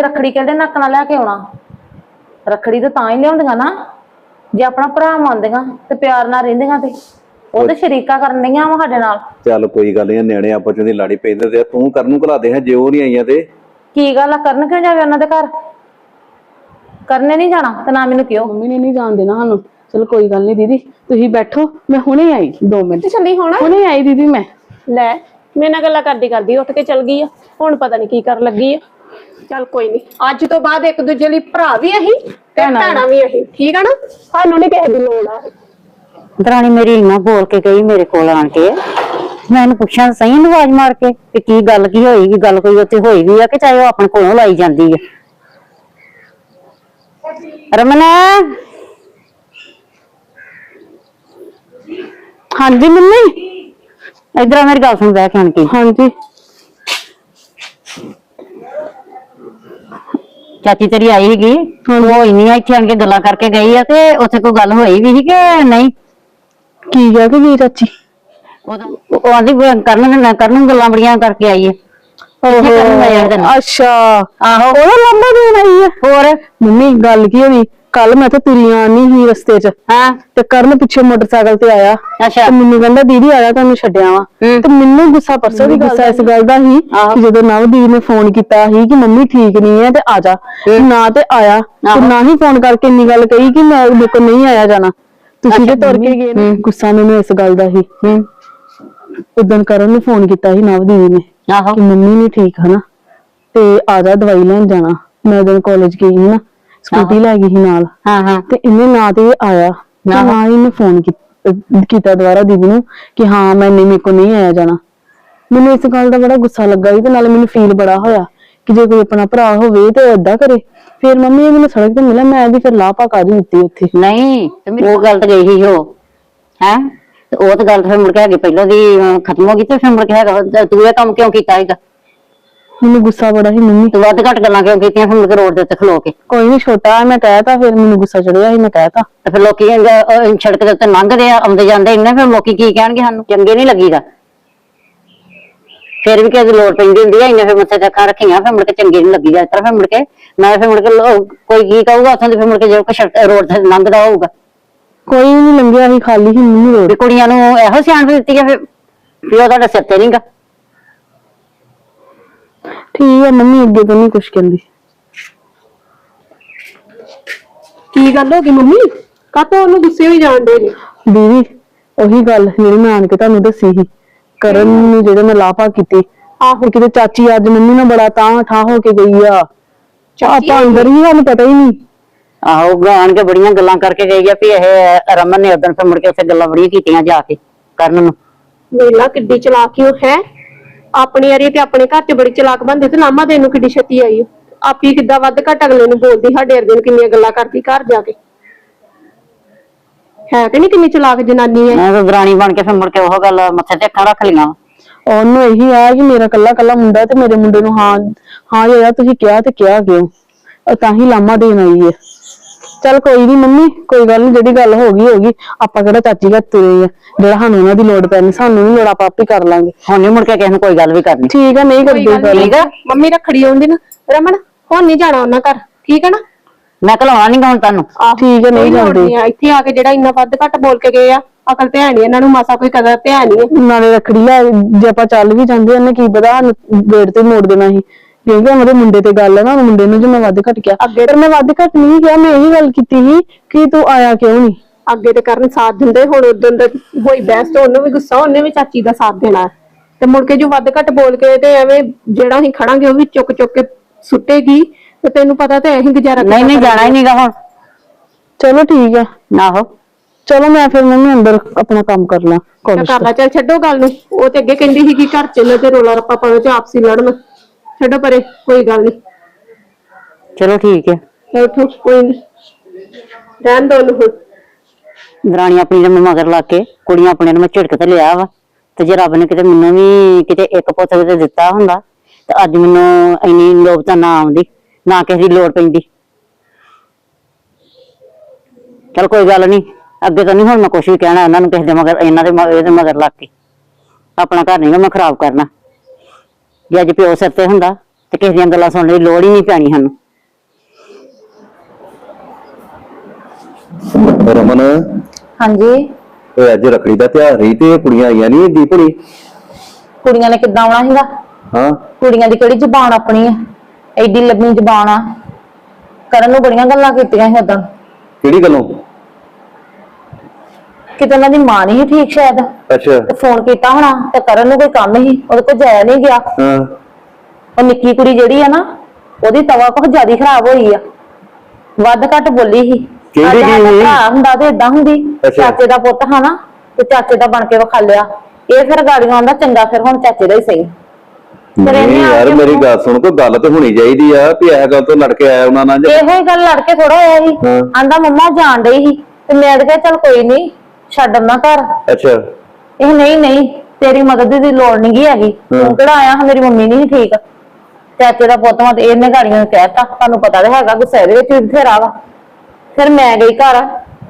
ਰੱਖੜੀ ਕਿਹੜੇ ਨੱਕ ਨਾਲ ਲੈ ਕੇ ਆਉਣਾ। ਰੱਖੜੀ ਤਾਂ ਤਾਂ ਹੀ ਲਿਆਉਂਦੀਆਂ ਨਾ। ਜੇ ਆਪਣਾ ਭਰਾ ਮੰਨਦੀਆਂ ਤੇ ਪਿਆਰ ਨਾਲ ਰਹਿੰਦੀਆਂ ਤੇ ਉਹ ਤੇ ਸ਼ਰੀਕਾ ਕਰਨ ਡਈਆਂ ਵਾ ਸਾਡੇ ਨਾਲ। ਚੱਲ ਕੋਈ ਗੱਲ ਨਹੀਂ ਨਿਆਣੇ ਆਪਸ ਵਿੱਚ ਦੀ ਲਾੜੀ ਪੈਂਦੇ ਤੇ ਤੂੰ ਕਰਨ ਨੂੰ ਘਲਾ ਦੇ ਹੈ ਜੇ ਉਹ ਨਹੀਂ ਆਈਆਂ ਤੇ। ਕੀ ਗੱਲ ਆ ਕਰਨ ਕਿਉਂ ਜਾਵੇ ਉਹਨਾਂ ਦੇ ਘਰ? ਕਰਨੇ ਨਹੀਂ ਜਾਣਾ ਤੇ ਨਾ ਮੈਨੂੰ ਕਿਉਂ? ਮੰਮੀ ਨੇ ਨਹੀਂ ਜਾਣ ਦੇਣਾ ਸਾਨੂੰ। ਚਲ ਕੋਈ ਗੱਲ ਨਹੀਂ ਦੀਦੀ ਤੁਸੀਂ ਬੈਠੋ ਮੈਂ ਹੁਣੇ ਆਈ 2 ਮਿੰਟ। ਚੱਲੀ ਹੁਣ? ਹੁਣੇ ਆਈ ਦੀਦੀ ਮੈਂ। ਲੈ ਮੇਰੇ ਨਾਲ ਗੱਲਾਂ ਕਰਦੀ ਕਰਦੀ ਉੱਠ ਕੇ ਚਲ ਗਈ ਆ। ਹੁਣ ਪਤਾ ਨਹੀਂ ਕੀ ਕਰਨ ਲੱਗੀ ਆ। ਚੱਲ ਕੋਈ ਨਹੀਂ ਅੱਜ ਤੋਂ ਬਾਅਦ ਇੱਕ ਦੂਜੇ ਲਈ ਭਰਾ ਵੀ ਅਹੀਂ ਤੇ ਭੈਣਾਂ ਵੀ ਅਹੀਂ ਠੀਕ ਆ ਨਾ? ਸਾਨੂੰ ਨਹੀਂ ਕਿਸੇ ਦੀ ਲੋੜ ਆ। ਦਰਾਣੀ ਮੇਰੀ ਇੰਨਾ ਬੋਲ ਕੇ ਗਈ ਮੇਰੇ ਕੋਲ ਆਣ ਕੇ। ਮੈਂ ਇਹਨੂੰ ਪੁੱਛਾਂ ਤਾਂ ਸਹੀ ਇਹਨੂੰ ਆਵਾਜ਼ ਮਾਰ ਕੇ ਕਿ ਕੀ ਗੱਲ ਕੀ ਹੋਈ ਕੀ ਗੱਲ ਕੋਈ ਉੱਥੇ ਹੋਈ ਵੀ ਆ ਕਿ ਚਾਹੇ ਉਹ ਆਪਣੇ ਕੋਲੋਂ ਲਾਈ ਜਾਂਦੀ ਹੈ ਰਮਨ। ਹਾਂਜੀ ਮੰਮੀ। ਇਧਰ ਆ ਮੇਰੀ ਗੱਲ ਸੁਣ ਆਣ ਕੇ। ਹਾਂਜੀ। ਚਾਚੀ ਤੇਰੀ ਆਈ ਸੀਗੀ। ਉਹ ਇੰਨੀਆਂ ਇੱਥੇ ਆਣ ਕੇ ਗੱਲਾਂ ਕਰਕੇ ਗਈ ਆ ਤੇ ਉੱਥੇ ਕੋਈ ਗੱਲ ਹੋਈ ਵੀ ਸੀ ਕਿ ਨਹੀਂ? ਕੀ ਗਿਆ ਕਿ ਵੀਰ ਚਾਚੀ? ਉਹ ਤਾਂ- ਉਹ ਆਂਦੀ ਕਰਨ ਕਰਨ ਨੂੰ ਗੱਲਾਂ ਬੜੀਆਂ ਕਰਕੇ ਆਈ ਕਰਨ ਆਇਆ ਤੈਨੂੰ ਅੱਛਾ। ਆਹੋ। ਉਹ ਲੰਬਾ ਦੇਣ ਆਈ ਹੋਰ? ਮੰਮੀ ਗੱਲ ਕੀ ਹੋਈ ਕੱਲ ਮੈਂ ਤਾਂ ਤੁਰੀਆਂ ਨਹੀਂ ਸੀ ਰਸਤੇ 'ਚ। ਹਾਂ। ਤੇ ਕਰਨ ਪਿੱਛੇ ਮੋਟਰਸਾਈਕਲ ਤੇ ਆਇਆ। ਅੱਛਾ। ਤੇ ਮੈਨੂੰ ਕਹਿੰਦਾ ਦੀਦੀ ਆਇਆ ਤੁਹਾਨੂੰ ਛੱਡਿਆ ਵਾ। ਹੂੰ। ਤੇ ਮੈਨੂੰ ਗੁੱਸਾ ਪਰਸੋਂ ਵੀ ਗੁੱਸਾ ਇਸ ਗੱਲ ਦਾ ਸੀ ਆਹੋ। ਕਿ ਜਦੋਂ ਨਵਦੀਪ ਨੇ ਫੋਨ ਕੀਤਾ ਸੀ ਕਿ ਮੰਮੀ ਠੀਕ ਨਹੀਂ ਹੈ ਤੇ ਆ ਜਾ। ਨਾ ਤੇ ਆਇਆ। ਤੇ ਆਹੋ। ਨਾ ਹੀ ਫੋਨ ਕਰਕੇ ਇੰਨੀ ਗੱਲ ਕਹੀ ਕਿ ਮੈਂ ਮੇਰੇ ਕੋਲ ਨਹੀਂ ਆਇਆ ਜਾਣਾ। ਤੁਸੀਂ ਤੇ ਤੁਰ ਕੇ ਗਏ ਨਾ। ਗੁੱਸਾ ਮੈਨੂੰ ਇਸ ਗੱਲ ਦਾ ਸੀ। ਹੂੰ। ਉਦੋਂ ਕਰਨ ਨੂੰ ਫੋਨ ਕੀਤਾ ਸੀ ਨਵਦੀਪ ਨੇ ਆਹੋ। ਕਿ ਮੰਮੀ ਨਹੀਂ ਠੀਕ ਹਨਾ? ਤੇ ਆ ਜਾ ਦਵਾਈ ਲੈਣ ਜਾਣਾ। ਮੈਂ ਉਦੋਂ ਕਾਲਜ ਗਈ ਸੀ ਨਾ। ਸਕੂਟੀ ਲੈ ਗਈ ਸੀ ਨਾਲ। ਹਾਂ ਹਾਂ। ਤੇ ਇਹਨੇ ਨਾ ਤੇ ਇਹ ਆਇਆ ਤੇ। ਨਾ। ਹੀ ਇਹਨੇ ਫੋਨ ਕੀਤਾ ਦੁਬਾਰਾ ਦੀਦੀ ਨੂੰ ਕਿ ਹਾਂ ਮੈਂ ਨਹੀਂ ਮੇਰੇ ਕੋ ਨਹੀਂ ਆਇਆ ਜਾਣਾ। ਮੈਨੂੰ ਇਸ ਗੱਲ ਦਾ ਬੜਾ ਗੁੱਸਾ ਲੱਗਾ ਸੀ ਤੇ ਨਾਲੇ ਮੈਨੂੰ ਫੀਲ ਬੜਾ ਹੋਇਆ ਕਿ ਜੇ ਕੋਈ ਆਪਣਾ ਭਰਾ ਹੋਵੇ ਤੇ ਏਦਾਂ ਕਰੇ। ਫਿਰ ਮੰਮੀ ਇਹ ਮੈਨੂੰ ਸੜਕ ਤੇ ਮਿਲਿਆ ਮੈਂ ਇਹਦੀ ਫਿਰ ਲਾਪਾ ਕਾਜੀ ਦਿੱਤੀ ਉੱਥੇ ਨਹੀਂ ਉਹ ਗੱਲ ਤਾਂ ਗਈ ਸੀ ਉਹ ਹੈ? ਤੇ ਉਹ ਤਾਂ ਗੱਲ ਫਿਰ ਮੁੜ ਕੇ ਹੈਗੀ ਪਹਿਲਾਂ ਦੀ ਖਤਮ ਹੋ ਗਈ ਤੇ ਫਿਰ ਮੁੜ ਕੇ ਹੈਗਾ ਤੂੰ ਇਹ ਕੰਮ ਕਿਉਂ ਕੀਤਾ ਹੈਗਾ ਮੈਨੂੰ ਗੁੱਸਾ ਬੜਾ ਸੀ ਮੰਮੀ ਤੂੰ। ਵੱਧ ਘੱਟ ਗੱਲਾਂ ਕਿਉਂ ਕੀਤੀਆਂ ਫਿਰ ਮੁੜ ਕੇ ਰੋਡ ਦੇ ਉੱਤੇ ਖਲੋ ਕੇ? ਕੋਈ ਨਹੀਂ ਛੋਟਾ ਮੈਂ ਕਹਿਤਾ ਫਿਰ ਮੈਨੂੰ ਗੁੱਸਾ ਚੜਿਆ ਸੀ ਮੈਂ ਕਹਿਤਾ। ਤੇ ਫਿਰ ਲੋਕੀ ਅਹ, ਅਹ, ਸੜਕ ਦੇ ਉੱਤੇ ਲੰਘਦੇ ਆ ਆਉਂਦੇ ਜਾਂਦੇ ਇੰਨੇ ਫਿਰ ਲੋਕੀ ਕੀ ਕਹਿਣਗੇ ਸਾਨੂੰ? ਚੰਗੇ ਨਹੀਂ ਲੱਗੀਦਾ। ਫਿਰ ਵੀ ਕਿਸੇ ਦੀ ਲੋੜ ਪੈਂਦੀ ਹੁੰਦੀ ਆ ਇੰਨੇ ਫਿਰ ਮੱਥੇ ਤੇ ਅੱਖਾਂ ਰੱਖੀਆਂ ਫਿਰ ਮੁੜ ਕੇ ਚੰਗੇ ਨਹੀਂ ਲੱਗੀਦਾ ਇਸ ਤਰ੍ਹਾਂ ਫਿਰ ਮੁੜ ਕੇ ਮੈਂ ਫਿਰ ਮੁੜ ਕੇ ਲੋ- ਕੋਈ ਕੀ ਕਹੂਗਾ ਉੱਥੋਂ ਦੀ ਫਿਰ ਮੁੜ ਕੇ ਜੋ ਕੁਛ ਰੋਡ ਤੇ ਲੰਘਦਾ ਹੋਊਗਾ। ਕੋਈ ਨਹੀਂ ਲੰਘਿਆ ਸੀ ਖਾਲੀ ਸੀ ਮੰਮੀ ਰੋਡ। ਵੀ ਕੁੜੀਆਂ ਨੂੰ ਇਹੋ ਸਿਆਣਪ ਦਿੱਤੀ ਆ ਫਿਰ ਵੀ ਉਹ ਤੁਹਾਡੇ ਸਿਰ ਤੇ ਨਹੀਂਗਾ ਠੀਕ ਹੈ ਮੰਮੀ ਅੱਗੇ ਤੋਂ ਨਹੀਂ ਕੁਛ ਕਹਿੰਦੀ। ਕੀ ਗੱਲ ਹੋ ਗਈ ਮੰਮੀ? ਕਾਤੋਂ ਉਹਨੂੰ ਗੁੱਸੇ ਹੋਈ ਜਾਣ ਦੇ ਨੇ ਦੀਦੀ ਉਹੀ ਗੱਲ ਜਿਹੜੀ ਮੈਂ ਆਣ ਕੇ ਤੁਹਾਨੂੰ ਦੱਸੀ ਸੀ। ਕਰਨ ਨੂੰ ਜਿਹੜੇ ਮੈਂ ਲਾਪਾ ਕੀਤੀ ਆਹੋ ਕਿਤੇ ਚਾਚੀ ਅੱਜ ਮੰਮੀ ਨਾਲ ਬੜਾ ਤਾਂ ਠਾ ਹੋ ਕੇ ਗਈ ਆ। ਆਪਾਂ ਅੰਦਰ ਹੀ ਸਾਨੂੰ ਪਤਾ ਹੀ ਨਹੀਂ। ਆਹੋ ਗਾਣ ਕੇ ਬੜੀਆਂ ਗੱਲਾਂ ਕਰਕੇ ਗਈ ਆ ਵੀ ਇਹ ਰਮਨ ਨੇ ਉਦੋਂ ਫਿਰ ਮੁੜ ਕੇ ਉੱਥੇ ਗੱਲਾਂ ਬੜੀਆਂ ਕੀਤੀਆਂ ਜਾ ਕੇ ਕਰਨ ਨੂੰ। ਵੇਲਾ ਕਿੱਡੀ ਚਲਾਕ ਉਹ ਹੈ। ਆਪਣੀ ਅਰੀ ਤੇ ਆਪਣੇ ਘਰ ਚ ਬੜੀ ਚਲਾਕ ਬੰਦੇ ਤੇ ਲਾਮਾ ਦੇਣ ਨੂੰ ਕਿੱਡੀ ਛੇਤੀ ਆਈ। ਆਪੀ ਕਿੱਦਾਂ ਵੱਧ ਘੱਟ ਅਗਲੇ ਨੂੰ ਬੋਲਦੀ ਸਾਡੇ ਅਰਗੇ ਨੂੰ ਕਿੰਨੀਆਂ ਗੱਲਾਂ ਕਰਦੀ ਘਰ ਜਾ ਕੇ। ਹੈ ਕਿ ਨਹੀਂ ਕਿੰਨੀ ਚਲਾਕ ਜਨਾਨੀ ਹੈ। ਮੈਂ ਤਾਂ ਦਰਾਣੀ ਬਣ ਕੇ ਫਿਰ ਮੁੜ ਕੇ ਉਹ ਗੱਲ ਮੱਥੇ ਤੇ ਅੱਖਾਂ ਰੱਖ ਲਈਆਂ। ਉਹਨੂੰ ਇਹੀ ਆ ਕਿ ਮੇਰਾ ਕੱਲਾ ਕੱਲਾ ਮੁੰਡਾ ਤੇ ਮੇਰੇ ਮੁੰਡੇ ਨੂੰ ਹਾਂ ਹਾਂ ਯਾਰ ਤੁਸੀਂ ਕਿਹਾ ਤੇ ਕਿਹਾ ਕਿਉਂ? ਉਹ ਤਾਂ ਹੀ ਲਾਮਾ ਦੇਣ ਆਈ ਹੈ। ਚੱਲ ਕੋਈ ਨਹੀਂ ਮੰਮੀ ਕੋਈ ਗੱਲ ਨਹੀਂ ਜਿਹੜੀ ਗੱਲ ਹੋ ਗਈ ਹੋ ਗਈ। ਆਪਾਂ ਕਿਹੜਾ ਚਾਚੀ ਘਰ ਤੁਰੇ ਆ ਜਿਹੜਾ ਸਾਨੂੰ ਉਹਨਾਂ ਦੀ ਲੋੜ ਪੈਣੀ ਸਾਨੂੰ ਨਹੀਂ ਲੋੜ ਆਪਾਂ ਆਪੇ ਕਰ ਲਾਂਗੇ। ਹੁਣ ਨਹੀਂ ਮੁੜ ਕੇ ਕਿਸੇ ਨੂੰ ਕੋਈ ਗੱਲ ਵੀ ਕਰਨੀ। ਠੀਕ ਆ ਨਹੀਂ ਕੋਈ ਕਰਦੇ ਗੱਲ ਗੱਲ। ਨੀ। ਮੰਮੀ ਰੱਖੜੀ ਆਉਂਦੀ ਨਾ ਰਮਨ ਹੁਣ ਨਹੀਂ ਜਾਣਾ ਉਹਨਾਂ ਘਰ। ਠੀਕ ਹੈ ਨਾ? ਮੈਂ ਘਲਾਉਣਾ ਨਹੀਂ ਹੁਣ ਤੁਹਾਨੂੰ। ਆਹੋ, ਠੀਕ ਹੈ, ਨਹੀਂ ਕੋਈ ਲੋੜ ਜਾਂਦੇ। ਨੀ ਆ, ਇੱਥੇ ਆ ਕੇ ਜਿਹੜਾ ਇੰਨਾ ਵੱਧ ਘੱਟ ਬੋਲ ਕੇ ਗਏ ਆ ਅਕਲ ਧਿਆਨ ਨਹੀਂ ਇਹਨਾਂ ਨੂੰ ਮਾਸਾ ਕੋਈ ਕਦਰ ਧਿਆਨ ਨਹੀਂ ਨਾਲੇ ਰੱਖੜੀ ਲੈ ਜੇ ਆਪਾਂ ਚੱਲ ਵੀ ਜਾਂਦੇ ਉਹਨੇ ਕੀ ਪਤਾ ਗੇਟ ਤੇ ਮੋੜ ਦੇਣਾ ਸੀ। ਕਿਉਂਕਿ ਉਹਦੇ ਮੁੰਡੇ ਤੇ ਗੱਲ ਹੈ ਨਾ ਉਹ ਮੁੰਡੇ ਨੂੰ ਜੋ ਮੈਂ ਵੱਧ ਘੱਟ ਕਿਹਾ। ਅੱਗੇ ਪਰ ਮੈਂ ਵੱਧ ਘੱਟ ਨਹੀਂ ਕਿਹਾ ਮੈਂ ਇਹੀ ਗੱਲ ਕੀਤੀ ਸੀ ਕਿ ਤੂੰ ਆਇਆ ਕਿਉਂ ਨਹੀਂ? ਅੱਗੇ ਤੇ ਕਰਨ ਸਾਥ ਦਿੰਦੇ ਹੁਣ ਉਦੋਂ ਦਾ ਹੋਈ ਬਹਿਸ ਤੇ ਉਹਨੂੰ ਵੀ ਗੁੱਸਾ ਉਹਨੇ ਵੀ ਚਾਚੀ ਦਾ ਸਾਥ ਦੇਣਾ। ਹੈ। ਤੇ ਮੁੜ ਕੇ ਜੋ ਵੱਧ ਘੱਟ ਬੋਲ ਕੇ ਤੇ ਐਵੇਂ ਜਿਹੜਾ ਅਸੀਂ ਖੜਾਂਗੇ ਉਹ ਵੀ ਚੁੱਕ ਚੁੱਕ ਕੇ ਸੁੱਟੇਗੀ। ਤੇ ਤੈਨੂੰ ਪਤਾ ਤੇ ਅਸੀਂ ਗੁਜ਼ਾਰਾ ਨਹੀਂ ਨਹੀਂ ਜਾਣਾ ਹੀ ਨਹੀਂਗਾ ਹੁਣ। ਚਲੋ ਠੀਕ ਆ। ਨਾ ਹੋ। ਚਲੋ ਮੈਂ ਫਿਰ ਮੰਮੀ ਅੰਦਰ ਆਪਣਾ ਕੰਮ ਕਰ ਲਾਂ ਕਾਲਜ ਕਰ ਲਾ ਚੱਲ ਛੱਡੋ ਗੱਲ ਨੂੰ। ਉਹ ਤੇ ਅੱਗੇ ਕਹਿੰਦੀ ਸੀ ਕਿ ਘਰ ਚ ਤੇ ਰੋਲਾ ਰੱਪਾ ਪਾਵੇ ਤੇ ਆਪਸੀ ਲੜਨ। ਛੱਡੋ ਪਰੇ ਕੋਈ ਗੱਲ ਨਹੀਂ ਚਲੋ ਠੀਕ ਹੈ। ਚਲ ਉੱਠੋ ਕੋਈ ਨਹੀਂ ਰਹਿਣ ਦੋ ਹੁਣ। ਦਰਾਣੀ ਆਪਣੀ ਦੇ ਮਗਰ ਲਾ ਕੇ ਕੁੜੀਆਂ ਆਪਣੇ ਨੂੰ ਮੈਂ ਝਿੜਕ ਤੇ ਲਿਆ ਵਾ ਤੇ ਜੇ ਰੱਬ ਨੇ ਕਿਤੇ ਮੈਨੂੰ ਵੀ ਕਿਤੇ ਇੱਕ ਪੁੱਤ ਕਿਤੇ ਦਿੱਤਾ ਹੁੰਦਾ ਤੇ ਅੱਜ ਮੈਨੂੰ ਇੰਨੀ ਲੋਭਤਾ ਨਾ ਆਉਂਦੀ ਨਾ ਕਿਸੇ ਦੀ ਲੋੜ ਪੈਂਦੀ। ਚਲ ਕੋਈ ਗੱਲ ਨਹੀਂ ਅੱਗੇ ਤਾਂ ਨਹੀਂ ਹੁਣ ਮੈਂ ਕੁਛ ਵੀ ਕਹਿਣਾ ਇਹਨਾਂ ਨੂੰ ਕਿਸੇ ਦੇ ਮਗਰ ਇਹਨਾਂ ਦੇ ਮ- ਇਹਦੇ ਮਗਰ ਲੱਗ ਕੇ। ਆਪਣਾ ਘਰ ਨਹੀਂ ਮੈਂ ਖਰਾਬ ਕਰਨਾ। ਜੇ ਅੱਜ ਪਿਓ ਸਿਰ ਤੇ ਹੁੰਦਾ ਤੇ ਕਿਸੇ ਦੀਆਂ ਗੱਲਾਂ ਸੁਣਨ ਦੀ ਲੋੜ ਹੀ ਨਹੀਂ ਪੈਣੀ ਸਾਨੂੰ। ਰਮਨ ਹਾਂਜੀ। ਇਹ ਅੱਜ ਰੱਖੜੀ ਦਾ ਤਿਉਹਾਰ ਹੀ ਤੇ ਇਹ ਕੁੜੀਆਂ ਆਈਆਂ ਨਹੀਂ ਦੀਪੜੀ ਕੁੜੀਆਂ ਨੇ ਕਿੱਦਾਂ ਆਉਣਾ ਸੀਗਾ? ਹਾਂ। ਕੁੜੀਆਂ ਦੀ ਕਿਹੜੀ ਜ਼ਬਾਨ ਆਪਣੀ ਆ? ਐਡੀ ਲੰਮੀ ਜ਼ਬਾਨ ਆ। ਕਰਨ ਨੂੰ ਬੜੀਆਂ ਗੱਲਾਂ ਕੀਤੀਆਂ ਸੀ ਉਦੋਂ ਕਿਹੜੀ ਗੱਲੋਂ? ਕਿਤੇ ਉਹਨਾਂ ਦੀ ਮਾਂ ਨਹੀਂ ਸੀ ਠੀਕ ਸ਼ਾਇਦ। ਅੱਛਾ। ਤੇ ਫੋਨ ਕੀਤਾ ਹੋਣਾ ਤੇ ਕਰਨ ਨੂੰ ਕੋਈ ਕੰਮ ਸੀ ਉਹਦੇ ਕੋਲ ਜਾਇਆ ਨਹੀਂ ਗਿਆ। ਹਾਂ। ਉਹ ਨਿੱਕੀ ਕੁੜੀ ਜਿਹੜੀ ਆ ਨਾ ਉਹਦੀ ਤਵਾ ਕੁਝ ਜ਼ਿਆਦਾ ਖਰਾਬ ਹੋਈ ਆ। ਵੱਧ ਘੱਟ ਬੋਲੀ ਸੀ। ਕਿਹੜੀ ਕੀ ਸੀ? ਭਰਾ ਹੁੰਦਾ ਤੇ ਇਦਾਂ ਹੁੰਦੀ। ਚਾਚੇ ਦਾ ਪੁੱਤ ਹਨਾ ਤੇ ਚਾਚੇ ਦਾ ਬਣ ਕੇ ਵਿਖਾ ਲਿਆ। ਇਹ ਫਿਰ ਗਾੜੀਆਂ ਆਉਂਦਾ ਚੰਗਾ ਫਿਰ ਹੁਣ ਚਾਚੇ ਦਾ ਹੀ ਸਹੀ। ਨਹੀਂ ਯਾਰ ਕੇ ਮੇਰੀ ਗੱਲ ਸੁਣ ਕੋਈ ਗੱਲ ਤੇ ਹੋਣੀ ਚਾਹੀਦੀ ਆ ਵੀ ਇਹ ਗੱਲ ਤੋਂ ਲੜ ਕੇ ਆਇਆ ਉਹਨਾਂ ਨਾਲ ਇਹੋ ਹੀ ਗੱਲ ਲੜ ਕੇ ਥੋੜਾ ਹੋਇਆ ਸੀ। ਆਂਦਾ ਮੰਮਾ ਜਾਣ ਡਈ ਸੀ। ਤੇ ਮੈਂ ਕਿਹਾ ਚੱਲ ਕੋਈ ਨਹੀਂ। ਛੱਡ ਘਰ। ਅੱਛਾ। ਇਹ ਨਹੀਂ ਨਹੀਂ ਤੇਰੀ ਮਦਦ ਦੀ ਲੋੜ ਨਹੀਂ ਗਈ ਹੈਗੀ। ਹਾਂ। ਤੂੰ ਕਿਹੜਾ ਆਇਆ? ਮੇਰੀ ਮੰਮੀ ਨਹੀਂ ਠੀਕ। ਚਾਚੇ ਦਾ ਪੁੱਤ ਵਾ ਤੇ ਇਹਨੇ ਗਾੜੀਆਂ ਨੂੰ ਕਹਿਤਾ। ਤੁਹਾਨੂੰ ਪਤਾ ਤਾਂ ਹੈਗਾ ਗੁੱਸੇ ਦੇ ਵਿੱਚ ਬਥੇਰਾ ਵਾ। ਫਿਰ ਮੈਂ ਗਈ ਘਰ।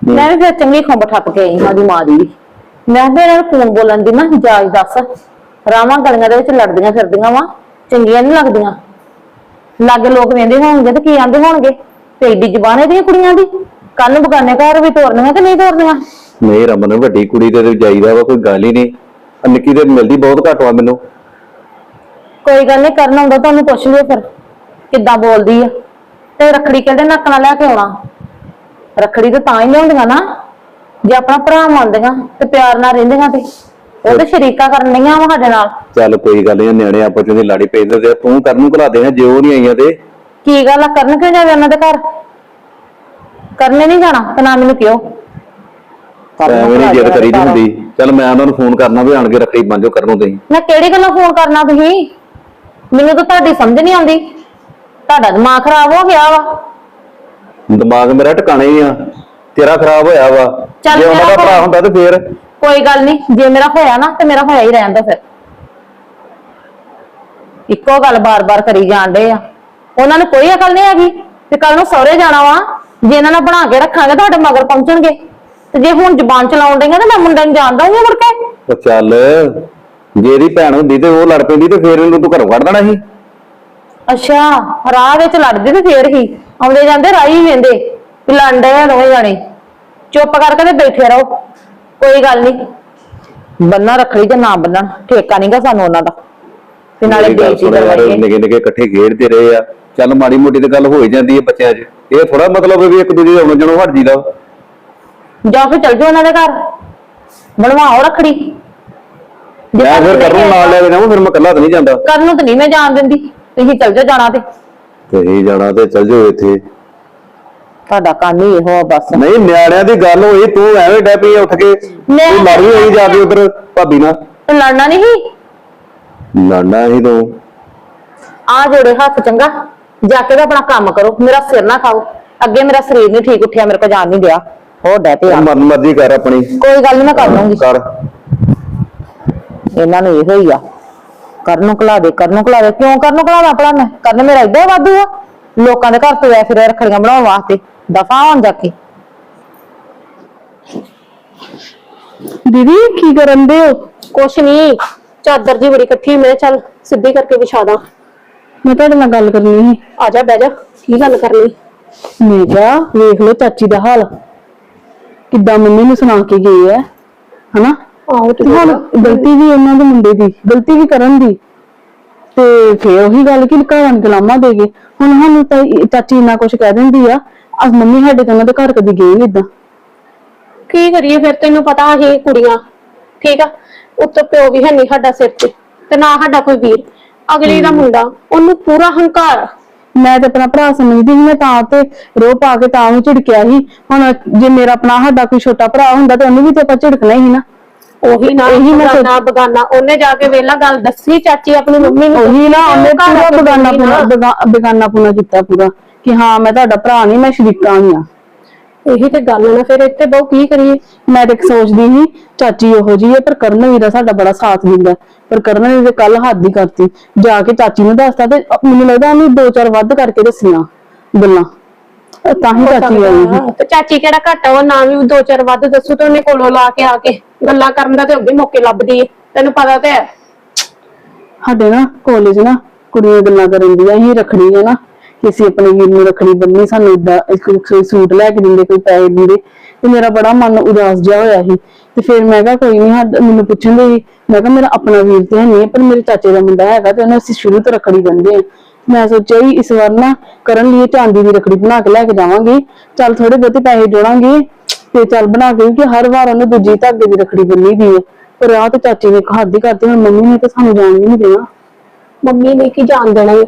ਮੈਂ ਵੀ ਫਿਰ ਚੰਗੀ ਖੰਭ ਠੱਪ ਕੇ ਆਈ ਸਾਡੀ ਮਾਂ ਦੀ ਮੈਂ ਕਿਹਾ ਇਹਨਾਂ ਨੂੰ ਫੋਨ ਬੋਲਣ ਦੀ ਨਾ ਜਾਜ ਦੱਸ। ਰਾਵਾਂ ਗਲੀਆਂ ਦੇ ਵਿੱਚ ਲੜਦੀਆਂ ਫਿਰਦੀਆਂ ਵਾ। ਚੰਗੀਆਂ ਨਹੀਂ ਲੱਗਦੀਆਂ। ਲਾਗੇ ਲੋਕ ਵੇਂਦੇ ਹੋਣਗੇ ਤੇ ਕੀ ਆਂਦੇ ਹੋਣਗੇ? ਤੇ ਏਡੀ ਜ਼ਬਾਨ ਇਹਦੀਆਂ ਕੁੜੀਆਂ ਦੀ? ਕੰਨ ਬਗਾਨੇ ਘਰ ਵੀ ਤੋਰਨੀਆਂ ਕਿ ਨਹੀਂ ਤੋਰਨੀਆਂ? ਨਹੀਂ ਰਮਨ ਵੱਡੀ ਕੁੜੀ ਤੇ ਜਾਈਦਾ ਵਾ ਕੋਈ ਗੱਲ ਹੀ ਨਹੀਂ। ਆਹ ਨਿੱਕੀ ਤੇ ਮਿਲਦੀ ਬਹੁਤ ਘੱਟ ਵਾ ਮੈਨੂੰ। ਕੋਈ ਗੱਲ ਨਹੀਂ ਕਰਨਾ ਹੁੰਦਾ ਤੁਹਾਨੂੰ ਪੁੱਛ ਲਿਓ ਫਿਰ ਕਿੱਦਾਂ ਬੋਲਦੀ ਆ। ਤੇ ਰੱਖੜੀ ਕਿਹੜੇ ਨੱਕ ਨਾਲ ਲੈ ਕੇ ਆਉਣਾ? ਰੱਖੜੀ ਤੇ ਤਾਂ ਹੀ ਲਿਆਉਂਦੀਆਂ ਨਾ। ਜੇ ਆਪਣਾ ਭਰਾ ਮੰਨਦੀਆਂ ਤੇ ਪਿਆਰ ਨਾਲ ਰਹਿੰਦੀਆਂ ਤੇ ਉਹ ਤੇ ਸ਼ਰੀਕਾ ਕਰਨੀਆਂ ਵਾ ਸਾਡੇ ਨਾਲ। ਚੱਲ ਕੋਈ ਗੱਲ ਨਹੀਂ ਨਿਆਣੇ ਆਪਸ ਵਿੱਚ ਲੜੀ ਪੈਂਦੇ ਤੇ ਤੂੰ ਕਰਨ ਨੂੰ ਘਲਾ ਦੇ ਜੇ ਉਹ ਨਹੀਂ ਆਈਆਂ ਤੇ। ਕੀ ਗੱਲ ਆ ਕਰਨ ਕਿਉਂ ਜਾਵੇ ਉਹਨਾਂ ਦੇ ਘਰ? ਕਰਨੇ ਨਹੀਂ ਜਾਣਾ ਤੇ ਨਾ ਮੈਨੂੰ ਕਿਉਂ? ਐਵੇਂ ਨਹੀਂ ਜਿੱਦ ਕਰੀ ਦੀ ਹੁੰਦੀ। ਚੱਲ ਮੈਂ ਉਹਨਾਂ ਨੂੰ ਫੋਨ ਕਰਨਾ ਵੀ ਆਣ ਕੇ ਰੱਖੜੀ ਬੰਜੋ ਕਰਨੋਂ ਤੁਸੀਂ? ਮੈਂ ਕਿਹੜੀ ਗੱਲੋਂ ਫੋਨ ਕਰਨਾ ਤੁਸੀਂ? ਮੈਨੂੰ ਤਾਂ ਤੁਹਾਡੀ ਸਮਝ ਨਹੀਂ ਆਉਂਦੀ। ਤੁਹਾਡਾ ਦਿਮਾਗ ਖਰਾਬ ਹੋ ਗਿਆ ਵਾ। ਦਿਮਾਗ ਮੇਰਾ ਟਿਕਾਣਾ ਹੀ ਆ। ਤੇਰਾ ਖਰਾਬ ਹੋਇਆ ਵਾ। ਚੱਲ ਜੇ ਉਹਨਾਂ ਦਾ ਮੇਰਾ ਭਰਾ। ਹੁੰਦਾ ਤੇ ਫੇਰ? ਕੋਈ ਗੱਲ ਨਹੀਂ। ਜੇ ਮੇਰਾ ਹੋਇਆ ਨਾ ਤੇ ਮੇਰਾ ਹੋਇਆ ਹੀ ਰਹਿੰਦਾ ਫਿਰ। ਇੱਕੋ ਗੱਲ ਬਾਰ-ਬਾਰ ਕਰੀ ਜਾਂਦੇ ਆ। ਉਹਨਾਂ ਨੂੰ ਕੋਈ ਅਕਲ ਨਹੀਂ ਹੈਗੀ ਤੇ ਕੱਲ ਨੂੰ ਸਹੁਰੇ ਜਾਣਾ ਵਾ। ਜੇ ਇਹਨਾਂ ਨਾਲ ਬਣਾ ਕੇ ਰੱਖਾਂਗੇ ਤੁਹਾਡੇ ਮਗਰ ਪਹੁੰਚਣਗੇ। ਤੇ ਜੇ ਹੁਣ ਜ਼ਬਾਨ ਚਲਾਉਣ ਡਈਆਂ ਤੇ ਮੈਂ ਮੁੰਡੇ ਨੂੰ ਜਾਣਦਾ ਹੀ ਮੁੜ ਕੇ। ਉਹ ਚੱਲ ਜੇ ਇਹਦੀ ਭੈਣ ਹੁੰਦੀ ਤੇ ਉਹ ਲੜ ਪੈਂਦੀ ਤੇ ਫੇਰ ਇਹਨੂੰ ਤੂੰ ਘਰੋਂ ਕੱਢ ਦੇਣਾ ਸੀ। ਅੱਛਾ ਰਾਹ ਵਿੱਚ ਲੜਦੇ ਤੇ ਫੇਰ ਹੀ। ਆਉਂਦੇ ਜਾਂਦੇ ਰਾਹੀ ਵੇਂਦੇ ਵੀ ਆ ਦੋਵੇਂ ਜਾਣੇ। ਚੁੱਪ ਕਰਕੇ ਤੇ ਬੈਠੇ ਰਹੋ ਕੋਈ ਗੱਲ ਨਹੀਂ ਬੰਨਾ ਰੱਖੜੀ ਜਾਂ ਨਾ ਬੰਨਣ ਠੇਕਾ ਨਹੀਂਗਾ ਸਾਨੂੰ ਉਹਨਾਂ ਦਾ। ਤੇ ਨਾਲੇ ਮੇਰੀ ਗੱਲ ਬੇਇੱਜ਼ਤੀ ਸੁਣ ਯਾਰ ਕਰਵਾਈਏ। ਨਿੱਕੇ ਨਿੱਕੇ ਇਕੱਠੇ ਖੇਡਦੇ ਰਹੇ ਆ। ਚੱਲ ਮਾੜੀ ਮੋਟੀ ਤੇ ਗੱਲ ਹੋ ਹੀ ਜਾਂਦੀ ਹੈ ਬੱਚਿਆਂ 'ਚ। ਇਹ ਥੋੜਾ ਮਤਲਬ ਵੀ ਇੱਕ ਦੂਜੇ ਦੇ ਆਉਣ ਜਾਣੋਂ ਹਟ ਜੀਦਾ ਜਾਂ ਫਿਰ ਚਲ ਜਾਓ ਉਹਨਾਂ ਦੇ ਘਰ। ਬਣਵਾਓ ਰੱਖੜੀ। ਜੇ ਮੈਂ ਫਿਰ ਤੁਹਾਨੂੰ ਕਰਨ ਨਾਲ ਲੈ ਕੇ ਜਾਵਾਂ ਫਿਰ ਮੈਂ ਇਕੱਲਾ ਤਾਂ ਨਹੀਂ ਜਾਂਦਾ। ਕਰਨ ਨੂੰ ਤਾਂ ਨਹੀਂ ਮੈਂ ਜਾਣ ਦਿੰਦੀ। ਤੁਸੀਂ ਚਲ ਜਾਓ ਜਾਣਾ ਤੇ। ਤੇ ਹੀ ਜਾਣਾ ਤੇ ਚੱਲ ਜਾਓ ਇੱਥੇ। ਤੁਹਾਡਾ ਕੰਮ ਹੀ ਇਹੋ ਆ ਬਸ। ਨਹੀਂ ਨਿਆਣਿਆਂ ਦੀ ਗੱਲ ਹੋਈ ਤੂੰ ਐਵੇਂ ਡੈ ਪਈ ਉੱਠ ਕੇ। ਮੈਂ- ਤੂੰ ਲੜ ਹੋਈ ਜਾ ਕੇ ਉਧਰ ਭਾਬੀ ਨਾਲ। ਤੇ ਲੜਨਾ ਨਹੀਂ? ਲੜਨਾ ਹੀ ਤੂੰ। ਆ ਜੋੜੇ ਹੱਥ ਚੰਗਾ ਜਾ ਕੇ ਤੇ ਆਪਣਾ ਕੰਮ ਕਰੋ। ਮੇਰਾ ਸਿਰ ਨਾ ਖਾਓ। ਅੱਗੇ ਮੇਰਾ ਸਰੀਰ ਨਹੀਂ ਠੀਕ ਉੱਠਿਆ ਮੇਰੇ ਕੋ ਜਾਣ ਨਹੀਂ ਦਿਆ। ਹੋ ਡੈ ਪਿਆ। ਮਨ ਮਰਜ਼ੀ ਕਰ ਆਪਣੀ। ਕੋਈ ਗੱਲ ਨਹੀਂ ਮੈਂ ਕਰ ਲੂੰਗੀ। ਕਰ। ਇਹਨਾਂ ਨੂੰ ਇਹੋ ਹੀ ਆ। ਕਰਨ ਨੂੰ ਘਲਾ ਦੇ ਕਰਨ ਨੂੰ ਘਲਾ ਦੇ। ਕਿਉਂ ਕਰਨ ਨੂੰ ਘਲਾਵਾ ਭਲਾ ਮੈਂ? ਕਰਨ ਮੇਰਾ ਏਦਾਂ ਹੀ ਵਾਧੂ ਆ। ਲੋਕਾਂ ਦੇ ਘਰ ਤੋਂ ਐ ਫਿਰ ਰੱਖੜੀਆਂ ਬਣਾਉਣ ਵਾਸਤੇ। ਦਫਾ ਹੋਣ ਜਾ ਕੇ। ਦੀਦੀ ਕੀ ਕਰਨ ਦੇ ਹੋ? ਕੁਛ ਨਹੀਂ ਚਾਦਰ ਜੀ ਬੜੀ ਇਕੱਠੀ ਮੈਂ ਚੱਲ ਸਿੱਧੀ ਕਰਕੇ ਵਿਛਾ ਦਾਂ। ਮੈਂ ਤੁਹਾਡੇ ਨਾਲ ਗੱਲ ਕਰਨੀ ਸੀ। ਆ ਜਾ ਬਹਿ ਜਾ। ਕੀ ਗੱਲ ਕਰਨੀ? ਮੈਂ ਕਿਹਾ ਵੇਖ ਲਓ ਚਾਚੀ ਦਾ ਹਾਲ। ਕਿੱਦਾਂ ਮੰਮੀ ਨੂੰ ਸੁਣਾ ਕੇ ਗਈ ਹੈ ਹਨਾ? ਆਹੋ ਤੇ ਹੁਣ ਗਲਤੀ ਵੀ ਉਹਨਾਂ ਦੇ ਮੁੰਡੇ ਦੀ ਗਲਤੀ ਵੀ ਕਰਨ ਦੀ। ਤੇ ਫੇਰ ਉਹੀ ਗੱਲ ਕਿ ਘਰਾਂ ਨੂੰ ਗਲਾਮਾ ਦੇ ਗਏ। ਹੁਣ ਸਾਨੂੰ ਤਾਂ ਇਹ ਚਾਚੀ ਇੰਨਾ ਕੁਝ ਕਹਿ ਦਿੰਦੀ ਆ ਅਸ ਮੰਮੀ ਸਾਡੇ ਤਾਂ ਉਹਨਾਂ ਦੇ ਘਰ ਕਦੀ ਗਏ ਨੀ ਏਦਾਂ। ਕੀ ਕਰੀਏ ਫਿਰ ਤੈਨੂੰ ਪਤਾ ਅਸੀਂ ਕੁੜੀਆਂ ਠੀਕ ਆ? ਉੱਤੋਂ ਪਿਓ ਵੀ ਹੈ ਨਹੀਂ ਸਾਡਾ ਸਿਰ ਤੇ ਤੇ ਨਾ ਸਾਡਾ ਕੋਈ ਵੀਰ। ਅਗਲੀ ਦਾ ਮੁੰਡਾ ਉਹਨੂੰ ਪੂਰਾ ਹੰਕਾਰ ਮੈਂ ਤੇ ਆਪਣਾ ਭਰਾ ਸਮਝਦੀ ਸੀ ਮੈਂ ਤਾਂ ਤੇ ਰੋ ਪਾ ਕੇ ਤਾਂ ਵੀ ਝਿੜਕਿਆ ਸੀ। ਹੁਣ ਜੇ ਮੇਰਾ ਆਪਣਾ ਸਾਡਾ ਕੋਈ ਛੋਟਾ ਭਰਾ ਹੁੰਦਾ ਤੇ ਉਹਨੂੰ ਵੀ ਤੇ ਆਪਾਂ ਝਿੜਕਣਾ ਹੀ ਨਾ। ਉਹੀ ਨਾ ਇਹੀ ਮੈਂ ਬਗਾਨਾ ਬਗਾਨਾ ਉਹਨੇ ਜਾ ਕੇ ਵੇਲਾ ਗੱਲ ਦੱਸੀ ਚਾਚੀ ਆਪਣੀ ਮੰਮੀ ਨੂੰ। ਉਹੀ ਨਾ ਉਹਨੇ ਪੂਰਾ ਬੇਗਾਨਾ। ਬੇਗਾ- ਬੇਗਾਨਾ ਪੁਣਾ ਕੀਤਾ ਪੂਰਾ ਕਿ ਹਾਂ ਮੈਂ ਤੁਹਾਡਾ ਭਰਾ ਨਹੀਂ ਮੈਂ ਸ਼ਰੀਕਾ ਹੀ ਆ ਇਹੀ ਤੇ ਗੱਲ ਨਾ ਫਿਰ ਇੱਥੇ ਬਹੁ ਕੀ ਕਰੀਏ? ਮੈਂ ਤੇ ਸੋਚਦੀ ਸੀ ਚਾਚੀ ਉਹੋ ਜੀ ਹੈ ਪਰ ਕਰਨ ਵੀ ਦਾ ਸਾਡਾ ਬੜਾ ਸਾਥ ਦਿੰਦਾ ਪਰ ਕਰਨ ਨੇ ਤੇ ਕੱਲ ਹੱਦ ਹੀ ਕਰਤੀ। ਜਾ ਕੇ ਚਾਚੀ ਨੂੰ ਦੱਸਤਾ ਤੇ ਮੈਨੂੰ ਲੱਗਦਾ ਉਹਨੂੰ ਦੋ ਚਾਰ ਵੱਧ ਕਰਕੇ ਦੱਸੀਆਂ ਗੱਲਾਂ। ਤਾਂ ਹੀ ਚਾਚੀ ਆਈ ਸੀ। ਤੇ ਚਾਚੀ ਕਿਹੜਾ ਘੱਟ ਆ ਉਹ ਨਾ ਵੀ ਦੋ ਚਾਰ ਵੱਧ ਦੱਸੂ ਤੇ ਉਹਨੇ ਕੋਲੋਂ ਲਾ ਕੇ ਆ ਕੇ ਗੱਲਾਂ ਕਰਨ ਦਾ ਤੇ ਅੱਗੇ ਮੌਕੇ ਲੱਭਦੀ ਏ ਤੈਨੂੰ ਪਤਾ ਤੇ ਹੈ। ਸਾਡੇ ਨਾ ਕਾਲਜ ਨਾ ਕੁੜੀਆਂ ਗੱਲਾਂ ਕਰਨ ਦੀਆਂ ਹੀ ਰੱਖੜੀ ਹੈ ਨਾ। ਕਿ ਅਸੀਂ ਆਪਣੇ ਵੀਰ ਨੂੰ ਰੱਖੜੀ ਬੰਨੀ ਸਾਨੂੰ ਇਦਾਂ ਕੋਈ ਸੂਟ ਲੈ ਕੇ ਦਿੰਦੇ, ਕੋਈ ਪੈਸੇ ਦਿੰਦੇ। ਤੇ ਮੇਰਾ ਬੜਾ ਮਨ ਉਦਾਸ ਜਿਹਾ ਹੋਇਆ ਸੀ। ਤੇ ਫਿਰ ਮੈਂ ਕਿਹਾ, ਕੋਈ ਨਹੀਂ ਮੈਨੂੰ ਪੁੱਛਣ ਦੇ ਮੈਂ ਕਿਹਾ, ਮੇਰਾ ਆਪਣਾ ਵੀਰ ਤੇ ਨਹੀਂ ਪਰ ਮੇਰੇ ਚਾਚੇ ਦਾ ਮੁੰਡਾ ਹੈਗਾ ਤੇ ਉਹਨੂੰ ਅਸੀਂ ਸ਼ੁਰੂ ਤੋਂ ਰੱਖੜੀ ਬੰਨਦੇ ਆ। ਮੈਂ ਸੋਚਿਆ ਵੀ ਇਸ ਵਾਰ ਨਾ ਕਰਨ ਲਈ ਚਾਂਦੀ ਦੀ ਰੱਖੜੀ ਬਣਾ ਕੇ ਲੈ ਕੇ ਜਾਵਾਂਗੇ। ਚੱਲ ਥੋੜੇ ਬਹੁਤੇ ਪੈਸੇ ਜੋੜਾਂਗੇ। ਤੇ ਚੱਲ ਬਣਾ ਕੇ ਕਿ ਹਰ ਵਾਰ ਉਹਨੂੰ ਦੂਜੀ ਧਾਗੇ ਦੀ ਰੱਖੜੀ ਬੰਨੀ ਦੀ ਹੈ ਪਰ ਆਹ ਤੇ ਚਾਚੀ ਨੇ ਹੱਦ ਹੀ ਕਰਤੀ, ਹੁਣ ਮੰਮੀ ਨੇ ਤਾਂ ਸਾਨੂੰ ਜਾਣ ਵੀ ਨਹੀਂ ਦੇਣਾ। ਮੰਮੀ ਨੇ ਕੀ ਜਾਣ ਦੇਣਾ ਈ?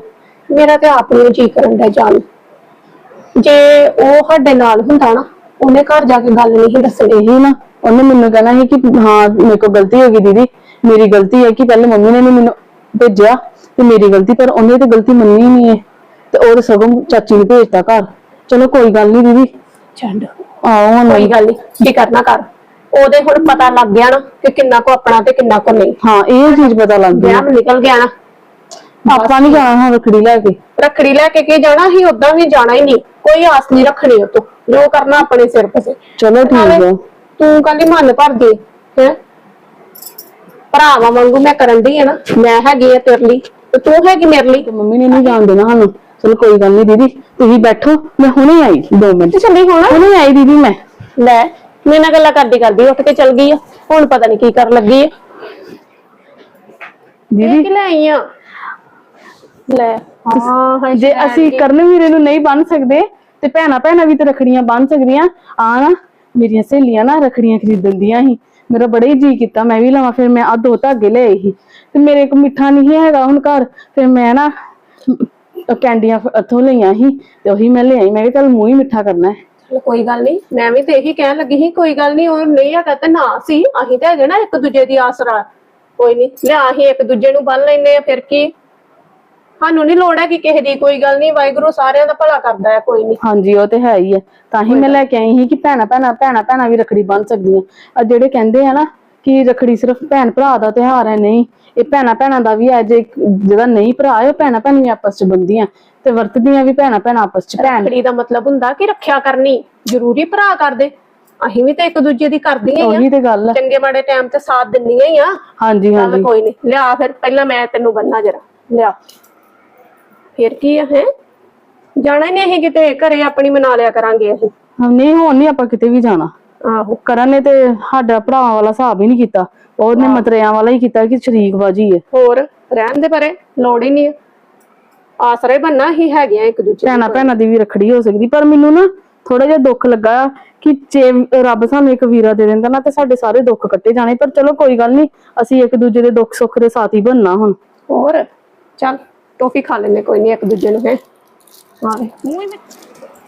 ਮੇਰਾ ਤੇ ਆਪ ਨੂੰ ਜੀ ਕਰਨ ਦਾ ਜਾਣ। ਜੇ ਉਹ ਸਾਡੇ ਨਾਲ ਹੁੰਦਾ ਨਾ ਉਹਨੇ ਘਰ ਜਾ ਕੇ ਗੱਲ ਨਹੀਂ ਦੱਸਣੀ। ਇਹੀ ਨਾ ਉਹਨੇ ਮੈਨੂੰ ਕਹਿਣਾ ਸੀ ਕਿ ਹਾਂ ਮੇਰੇ ਕੋਲ ਗਲਤੀ ਹੋ ਗਈ ਦੀਦੀ। ਮੇਰੀ ਗਲਤੀ ਹੈ ਕਿ ਪਹਿਲੇ ਮੰਮੀ ਨੇ ਮੈਨੂੰ ਭੇਜਿਆ ਤੇ ਮੇਰੀ ਗਲਤੀ ਪਰ ਉਹਨੇ ਤੇ ਗਲਤੀ ਮੰਨੀ ਨਹੀਂ ਹੈ। ਤੇ ਉਹ ਸਗੋਂ ਚਾਚੀ ਨੂੰ ਭੇਜਤਾ ਘਰ। ਚਲੋ ਕੋਈ ਗੱਲ ਨਹੀਂ ਦੀਦੀ। ਛੱਡ ਆਓ ਕੋਈ ਗੱਲ ਨਹੀਂ ਕੀ ਕਰਨਾ ਕਰ। ਉਹਦੇ ਹੁਣ ਪਤਾ ਲੱਗ ਗਿਆ ਨਾ ਕਿ ਕਿੰਨਾ ਕੋ ਆਪਣਾ ਤੇ ਕਿੰਨਾ ਕੋ ਨਹੀਂ। ਹਾਂ ਇਹ ਚੀਜ਼ ਪਤਾ ਲੱਗ ਵਿਆਹ ਨਿਕਲ ਗਿਆ ਨਾ। ਆਪਾਂ ਨਹੀਂ ਜਾਣਾ ਹੁਣ ਰੱਖੜੀ ਲੈ ਕੇ। ਰੱਖੜੀ ਲੈ ਕੇ ਕੀ ਜਾਣਾ? ਹੀ ਉਦਾਂ ਵੀ ਜਾਣਾ ਹੀ ਨਹੀਂ ਕੋਈ ਆਸ ਨਹੀਂ ਰੱਖਣੀ ਉਹ ਤੋਂ ਜੋ ਕਰਨਾ ਆਪਣੇ ਸਿਰ ਤੇ। ਚਲੋ ਠੀਕ ਹੈ ਤੂੰ ਕੱਲੀ ਮਨ ਭਰ ਦੇ ਹੈ? ਭਰਾਵਾਂ ਵਾਂਗੂ ਮੈਂ ਕਰਨ ਦੀ ਹੈ ਨਾ। ਮੈਂ ਹੈਗੀ ਆ ਤੇਰੇ ਲਈ ਤੇ ਤੂੰ ਹੈਗੀ ਮੇਰੇ ਲਈ। ਤੇ ਮੰਮੀ ਨੇ ਨਹੀਂ ਜਾਣ ਦੇਣਾ ਸਾਨੂੰ। ਚਲੋ ਕੋਈ ਗੱਲ ਨਹੀਂ ਦੀਦੀ ਤੁਸੀਂ ਬੈਠੋ। ਮੈਂ ਹੁਣੇ ਆਈ 2 ਮਿੰਟ। ਤੇ ਚੱਲੀ ਹੁਣ? ਹੁਣੇ ਆਈ ਦੀਦੀ ਮੈਂ। ਲੈ ਮੇਰੇ ਨਾਲ ਗੱਲਾਂ ਕਰਦੀ ਕਰਦੀ ਉੱਠ ਕੇ ਚਲ ਗਈ ਆ। ਹੁਣ ਪਤਾ ਨਹੀਂ ਕੀ ਕਰਨ ਲੱਗੀ ਆ। ਦੀਦੀ। ਕਿ ਲੈ ਆਈ ਆ। ਲੈ। ਹਾਂ ਜੇ ਅਸੀਂ ਕਰਨ ਵੀਰੇ ਨੂੰ ਨਹੀਂ ਬੰਨ ਸਕਦੇ ਤੇ ਭੈਣਾ ਭੈਣਾ ਵੀ ਤੇ ਰਖੜੀਆਂ ਬੰਨ ਸਕਦੀਆਂ ਆ ਨਾ ਮੇਰੀਆਂ ਸਹੇਲੀਆਂ ਨਾ ਰਖੜੀਆਂ ਖਰੀਦਣ ਦੀਆਂ ਸੀ। ਮੇਰਾ ਬੜਾ ਹੀ ਜੀ ਕੀਤਾ ਮੈਂ ਵੀ ਲਵਾਂ ਫਿਰ ਮੈਂ ਆ ਦੋ ਧਾਗੇ ਲਏ ਸੀ। ਤੇ ਮੇਰੇ ਕੋ ਮਿੱਠਾ ਨਹੀਂ ਹੈਗਾ ਹੁਣ ਘਰ ਫਿਰ ਮੈਂ ਨਾ ਕੈਂਡੀਆਂ ਇੱਥੋਂ ਲਈਆਂ ਸੀ ਤੇ ਉਹੀ ਮੈਂ ਲਿਆਈ ਮੈਂ ਕਿਹਾ ਚੱਲ ਮੂੰਹ ਹੀ ਮਿੱਠਾ ਕਰਨਾ ਹੈ। ਚਲ ਕੋਈ ਗੱਲ ਨਹੀਂ ਮੈਂ ਵੀ ਤੇ ਇਹੀ ਕਹਿਣ ਲੱਗੀ ਸੀ ਕੋਈ ਗੱਲ ਨਹੀਂ ਉਹ ਨਹੀਂ ਹੈਗਾ ਤੇ ਨਾ ਸੀ ਅਸੀਂ ਤੇ ਹੈਗੇ ਨਾ ਇੱਕ ਦੂਜੇ ਦੀ ਆਸਰਾ। ਕੋਈ ਨਹੀਂ ਲਿਆ ਅਸੀਂ ਇੱਕ ਦੂਜੇ ਨੂੰ ਬੰਨ ਲੈਨੇ ਆ ਫਿਰ ਕੀ? ਸਾਨੂੰ ਨਹੀਂ ਲੋੜ ਹੈ ਕਿ ਕਿਸੇ ਦੀ ਕੋਈ ਗੱਲ ਨਹੀਂ ਵਾਹਿਗੁਰੂ ਸਾਰਿਆਂ ਦਾ ਭਲਾ ਕਰਦਾ ਹੈ ਕੋਈ ਨਹੀਂ ਹਾਂਜੀ ਉਹ ਤੇ ਹੈ ਹੀ ਹੈ। ਤਾਂ ਹੀ ਮੈਂ ਲੈ ਕੇ ਆਈ ਸੀ ਕਿ ਭੈਣਾ ਭੈਣਾ ਭੈਣਾ ਭੈਣਾ ਵੀ ਰਖੜੀ ਬੰਨ ਸਕਦੀਆਂ। ਆ ਜਿਹੜੇ ਕਹਿੰਦੇ ਆ ਨਾ ਕਿ ਰਖੜੀ ਸਿਰਫ ਭੈਣ ਭਰਾ ਦਾ ਤਿਉਹਾਰ ਹੈ ਨਹੀਂ। ਇਹ ਭੈਣਾ ਭੈਣਾ ਦਾ ਵੀ ਹੈ ਜੇ ਜਿਹਦਾ ਨਹੀਂ ਭਰਾ ਹੈ ਉਹ ਭੈਣਾ ਭੈਣ ਵੀ ਆਪਸ ਚ ਬੰਦੀਆਂ। ਤੇ ਵਰਤਦੀਆਂ ਵੀ ਭੈਣਾ ਭੈਣਾ ਆਪਸ ਚ ਭੈਣ। ਰੱਖੜੀ ਦਾ ਮਤਲਬ ਹੁੰਦਾ ਕਿ ਰੱਖਿਆ ਕਰਨੀ ਜ਼ਰੂਰੀ ਭਰਾ ਕਰਦੇ ਅਸੀਂ ਵੀ ਤੇ ਇੱਕ ਦੂਜੇ ਦੀ ਕਰਦੀਆਂ ਹੀ ਉਹੀ ਆ ਤੇ ਗੱਲ ਹੈ ਚੰਗੇ ਮਾੜੇ ਟਾਈਮ ਤੇ ਸਾਥ ਦਿੰਦੀਆਂ ਹੀ ਆ। ਹਾਂਜੀ ਚੱਲ ਹਾਂਜੀ। ਕੋਈ ਨਹੀਂ ਲਿਆ ਫਿਰ ਪਹਿਲਾਂ ਮੈਂ ਤੈਨੂੰ ਬੰਨਾ ਜਰਾ। ਲਿਆ। ਫਿਰ ਕੀ ਆ ਹੈ? ਜਾਣਾ ਹੀ ਨਹੀਂ ਅਸੀਂ ਕਿਤੇ ਘਰੇ ਆਪਣੀ ਮਨਾ ਲਿਆ ਕਰਾਂਗੇ ਅਸੀਂ। ਨਹੀਂ ਹੁਣ ਨਹੀਂ ਆਪਾਂ ਕਿਤੇ ਵੀ ਜਾਣਾ। ਆਹੋ। ਕਰਨ ਨੇ ਤੇ ਸਾਡਾ ਭਰਾਵਾਂ ਵਾਲਾ ਹਿਸਾਬ ਹੀ ਨਹੀਂ ਕੀਤਾ। ਉਹਨੇ ਮਤਰਿਆਂ ਵਾਲਾ ਹੀ ਕੀਤਾ ਕਿ ਸ਼ਰੀਕ ਬਾਜੀ ਹੈ ਹੋਰ ਰਹਿਣ ਦੇ ਪਰੇ ਲੋੜ ਹੀ ਨਹੀਂ। ਆਸਰੇ ਬੰਨਾ ਹੀ ਹੈਗੇ ਆ ਇੱਕ ਦੂਜੇ ਭੈਣਾ ਭੈਣਾਂ ਦੀ ਵੀ ਰਖੜੀ ਹੋ ਸਕਦੀ ਪਰ ਮੈਨੂੰ ਨਾ ਥੋੜਾ ਜਿਹਾ ਦੁੱਖ ਲੱਗਾ ਕਿ ਜੇ ਰੱਬ ਸਾਨੂੰ ਇੱਕ ਵੀਰਾ ਦੇ ਦਿੰਦਾ ਨਾ ਤੇ ਸਾਡੇ ਸਾਰੇ ਦੁੱਖ ਕੱਟੇ ਜਾਣੇ। ਪਰ ਚਲੋ ਕੋਈ ਗੱਲ ਨਹੀਂ ਅਸੀਂ ਇੱਕ ਦੂਜੇ ਦੇ ਦੁੱਖ ਸੁੱਖ ਦੇ ਸਾਥੀ ਬਣਨਾ ਹੁਣ। ਹੋਰ ਚੱਲ। ਟੋਫੀ ਖਾ ਲੈਨੇ ਕੋਈ ਨਹੀਂ ਇੱਕ ਦੂਜੇ ਨੂੰ ਹੈ। ਆਵੇ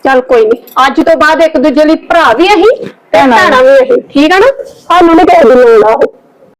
ਚੱਲ ਕੋਈ ਨਹੀਂ ਅੱਜ ਤੋਂ ਬਾਅਦ ਇੱਕ ਦੂਜੇ ਲਈ ਭਰਾ ਵੀ ਅਸੀਂ ਤੇ ਭੈਣਾਂ ਵੀ ਅਸੀਂ ਠੀਕ ਆ ਨਾ? ਸਾਨੂੰ ਨਹੀਂ ਦੀ ਲੋੜ ਆ ਉਹ।